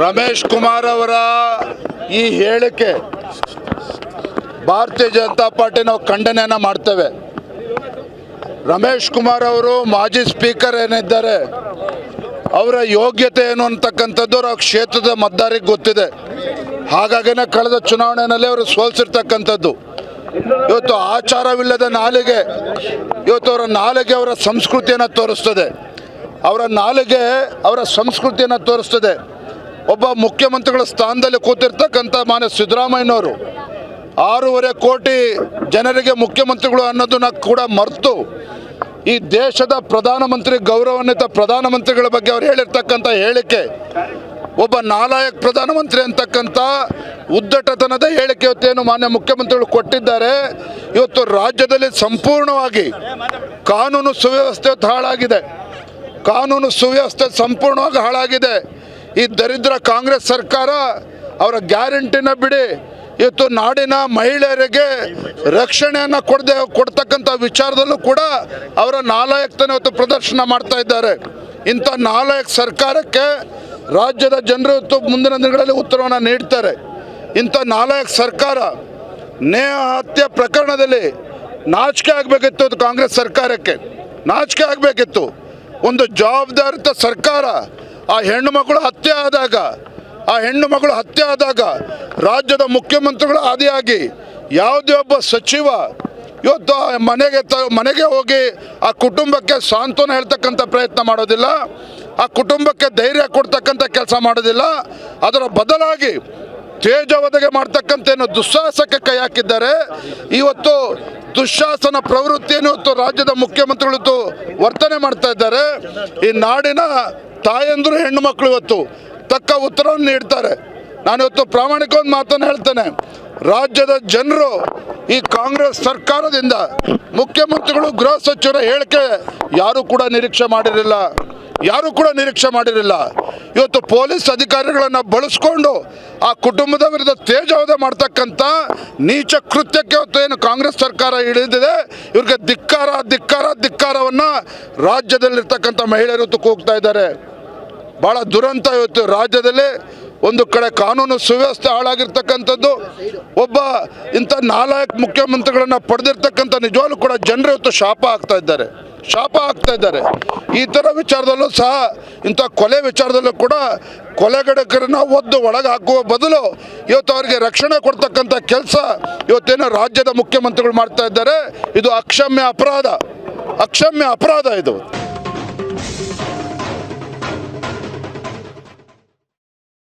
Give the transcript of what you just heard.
ರಮೇಶ್ ಕುಮಾರ್ ಅವರ ಈ ಹೇಳಿಕೆ, ಭಾರತೀಯ ಜನತಾ ಪಾರ್ಟಿ ನಾವು ಖಂಡನೆಯನ್ನು ಮಾಡ್ತೇವೆ. ರಮೇಶ್ ಕುಮಾರ್ ಅವರು ಮಾಜಿ ಸ್ಪೀಕರ್ ಏನಿದ್ದಾರೆ, ಅವರ ಯೋಗ್ಯತೆ ಏನು ಅಂತಕ್ಕಂಥದ್ದು ಅವ್ರ ಕ್ಷೇತ್ರದ ಮತದಾರಿಗೆ ಗೊತ್ತಿದೆ. ಹಾಗಾಗಿನೇ ಕಳೆದ ಚುನಾವಣೆಯಲ್ಲಿ ಅವರು ಸೋಲ್ಸಿರ್ತಕ್ಕಂಥದ್ದು. ಇವತ್ತು ಆಚಾರವಿಲ್ಲದ ನಾಲಿಗೆ, ಇವತ್ತು ಅವರ ನಾಲಿಗೆ ಅವರ ಸಂಸ್ಕೃತಿಯನ್ನು ತೋರಿಸ್ತದೆ. ಅವರ ನಾಲಿಗೆ ಅವರ ಸಂಸ್ಕೃತಿಯನ್ನು ತೋರಿಸ್ತದೆ. ಒಬ್ಬ ಮುಖ್ಯಮಂತ್ರಿಗಳ ಸ್ಥಾನದಲ್ಲಿ ಕೂತಿರ್ತಕ್ಕಂಥ ಮಾನ್ಯ ಸಿದ್ದರಾಮಯ್ಯನವರು ಆರೂವರೆ ಕೋಟಿ ಜನರಿಗೆ ಮುಖ್ಯಮಂತ್ರಿಗಳು ಅನ್ನೋದನ್ನ ಕೂಡ ಮರೆತು ಈ ದೇಶದ ಪ್ರಧಾನಮಂತ್ರಿ ಗೌರವಾನ್ವಿತ ಪ್ರಧಾನಮಂತ್ರಿಗಳ ಬಗ್ಗೆ ಅವ್ರು ಹೇಳಿರ್ತಕ್ಕಂಥ ಹೇಳಿಕೆ ಒಬ್ಬ ನಾಲಾಯಕ್ ಪ್ರಧಾನಮಂತ್ರಿ ಅಂತಕ್ಕಂಥ ಉದ್ದಟತನದ ಹೇಳಿಕೆ ಇವತ್ತೇನು ಮಾನ್ಯ ಮುಖ್ಯಮಂತ್ರಿಗಳು ಕೊಟ್ಟಿದ್ದಾರೆ. ಇವತ್ತು ರಾಜ್ಯದಲ್ಲಿ ಸಂಪೂರ್ಣವಾಗಿ ಕಾನೂನು ಸುವ್ಯವಸ್ಥೆ ಹಾಳಾಗಿದೆ. ಕಾನೂನು ಸುವ್ಯವಸ್ಥೆ ಸಂಪೂರ್ಣವಾಗಿ ಹಾಳಾಗಿದೆ. ಈ ದರಿದ್ರ ಕಾಂಗ್ರೆಸ್ ಸರ್ಕಾರ ಅವರ ಗ್ಯಾರಂಟಿನ ಬಿಡಿ ಇವತ್ತು ನಾಡಿನ ಮಹಿಳೆಯರಿಗೆ ರಕ್ಷಣೆಯನ್ನು ಕೊಡದೆ ಕೊಡ್ತಕ್ಕಂಥ ವಿಚಾರದಲ್ಲೂ ಕೂಡ ಅವರ ನಾಲಾಯಕತನ ಇವತ್ತು ಪ್ರದರ್ಶನ ಮಾಡ್ತಾ ಇದ್ದಾರೆ. ಇಂಥ ನಾಲಾಯಕ್ ಸರ್ಕಾರಕ್ಕೆ ರಾಜ್ಯದ ಜನರು ಇವತ್ತು ಮುಂದಿನ ದಿನಗಳಲ್ಲಿ ಉತ್ತರವನ್ನು ನೀಡ್ತಾರೆ. ಇಂಥ ನಾಲಾಯಕ್ ಸರ್ಕಾರ ನೇಹ ಹತ್ಯೆ ಪ್ರಕರಣದಲ್ಲಿ ನಾಚಿಕೆ ಆಗಬೇಕಿತ್ತು ಅದು ಕಾಂಗ್ರೆಸ್ ಸರ್ಕಾರಕ್ಕೆ. ನಾಚಿಕೆ ಆಗಬೇಕಿತ್ತು. ಒಂದು ಜವಾಬ್ದಾರಿತ ಸರ್ಕಾರ ಆ ಹೆಣ್ಣು ಮಕ್ಕಳು ಹತ್ಯೆ ಆದಾಗ, ಆ ಹೆಣ್ಣು ಮಕ್ಕಳು ಹತ್ಯೆ ಆದಾಗ ರಾಜ್ಯದ ಮುಖ್ಯಮಂತ್ರಿಗಳು ಆದಿಯಾಗಿ ಯಾವುದೇ ಒಬ್ಬ ಸಚಿವ ಇವತ್ತು ಮನೆಗೆ ತ, ಮನೆಗೆ ಹೋಗಿ ಆ ಕುಟುಂಬಕ್ಕೆ ಸಾಂತ್ವನ ಹೇಳ್ತಕ್ಕಂಥ ಪ್ರಯತ್ನ ಮಾಡೋದಿಲ್ಲ, ಆ ಕುಟುಂಬಕ್ಕೆ ಧೈರ್ಯ ಕೊಡ್ತಕ್ಕಂಥ ಕೆಲಸ ಮಾಡೋದಿಲ್ಲ, ಅದರ ಬದಲಾಗಿ ತೇಜವದಗೆ ಮಾಡ್ತಕ್ಕಂಥ ಏನು ದುಸ್ಸಾಹಸಕ್ಕೆ ಕೈ ಹಾಕಿದ್ದಾರೆ. ಇವತ್ತು ದುಶ್ಯಾಸನ ಪ್ರವೃತ್ತಿಯನ್ನು ಇವತ್ತು ರಾಜ್ಯದ ಮುಖ್ಯಮಂತ್ರಿಗಳು ವರ್ತನೆ ಮಾಡ್ತಾ ಇದ್ದಾರೆ. ಈ ನಾಡಿನ ತಾಯಂದರು ಹೆಣ್ಣು ಮಕ್ಕಳು ಇವತ್ತು ತಕ್ಕ ಉತ್ತರವನ್ನು ನೀಡ್ತಾರೆ. ನಾನು ಇವತ್ತು ಪ್ರಾಮಾಣಿಕ ಒಂದು ಮಾತನ್ನು ಹೇಳ್ತೇನೆ. ರಾಜ್ಯದ ಜನರು ಈ ಕಾಂಗ್ರೆಸ್ ಸರ್ಕಾರದಿಂದ ಮುಖ್ಯಮಂತ್ರಿಗಳು ಗೃಹ ಸಚಿವರ ಹೇಳಿಕೆ ಯಾರೂ ಕೂಡ ನಿರೀಕ್ಷೆ ಮಾಡಿರಲಿಲ್ಲ. ಯಾರೂ ಕೂಡ ನಿರೀಕ್ಷೆ ಮಾಡಿರಲಿಲ್ಲ. ಇವತ್ತು ಪೊಲೀಸ್ ಅಧಿಕಾರಿಗಳನ್ನು ಬಳಸ್ಕೊಂಡು ಆ ಕುಟುಂಬದ ವಿರುದ್ಧ ತೇಜವಧೆ ಮಾಡ್ತಕ್ಕಂಥ ನೀಚ ಕೃತ್ಯಕ್ಕೆ ಇವತ್ತು ಏನು ಕಾಂಗ್ರೆಸ್ ಸರ್ಕಾರ ಇಳಿದಿದೆ. ಇವ್ರಿಗೆ ಧಿಕ್ಕಾರ ಧಿಕ್ಕಾರ, ಧಿಕ್ಕಾರವನ್ನು ರಾಜ್ಯದಲ್ಲಿರ್ತಕ್ಕಂಥ ಮಹಿಳೆಯರು ಇವತ್ತು ಕೂಗ್ತಾ ಇದ್ದಾರೆ. ಭಾಳ ದುರಂತ ಇವತ್ತು ರಾಜ್ಯದಲ್ಲಿ. ಒಂದು ಕಡೆ ಕಾನೂನು ಸುವ್ಯವಸ್ಥೆ ಹಾಳಾಗಿರ್ತಕ್ಕಂಥದ್ದು. ಒಬ್ಬ ಇಂಥ ನಾಲ್ಕು ಮುಖ್ಯಮಂತ್ರಿಗಳನ್ನ ಪಡೆದಿರ್ತಕ್ಕಂಥ ನಿಜವಾಗ್ಲೂ ಕೂಡ ಜನರು ಇವತ್ತು ಶಾಪ ಆಗ್ತಾ ಇದ್ದಾರೆ. ಶಾಪ ಆಗ್ತಾ ಇದ್ದಾರೆ. ಈ ಥರ ವಿಚಾರದಲ್ಲೂ ಸಹ ಇಂಥ ಕೊಲೆ ವಿಚಾರದಲ್ಲೂ ಕೂಡ ಕೊಲೆಗಡಕರನ್ನ ಒದ್ದು ಒಳಗೆ ಹಾಕುವ ಬದಲು ಇವತ್ತು ಅವರಿಗೆ ರಕ್ಷಣೆ ಕೊಡ್ತಕ್ಕಂಥ ಕೆಲಸ ಇವತ್ತೇನೋ ರಾಜ್ಯದ ಮುಖ್ಯಮಂತ್ರಿಗಳು ಮಾಡ್ತಾ ಇದ್ದಾರೆ. ಇದು ಅಕ್ಷಮ್ಯ ಅಪರಾಧ. ಅಕ್ಷಮ್ಯ ಅಪರಾಧ ಇದು.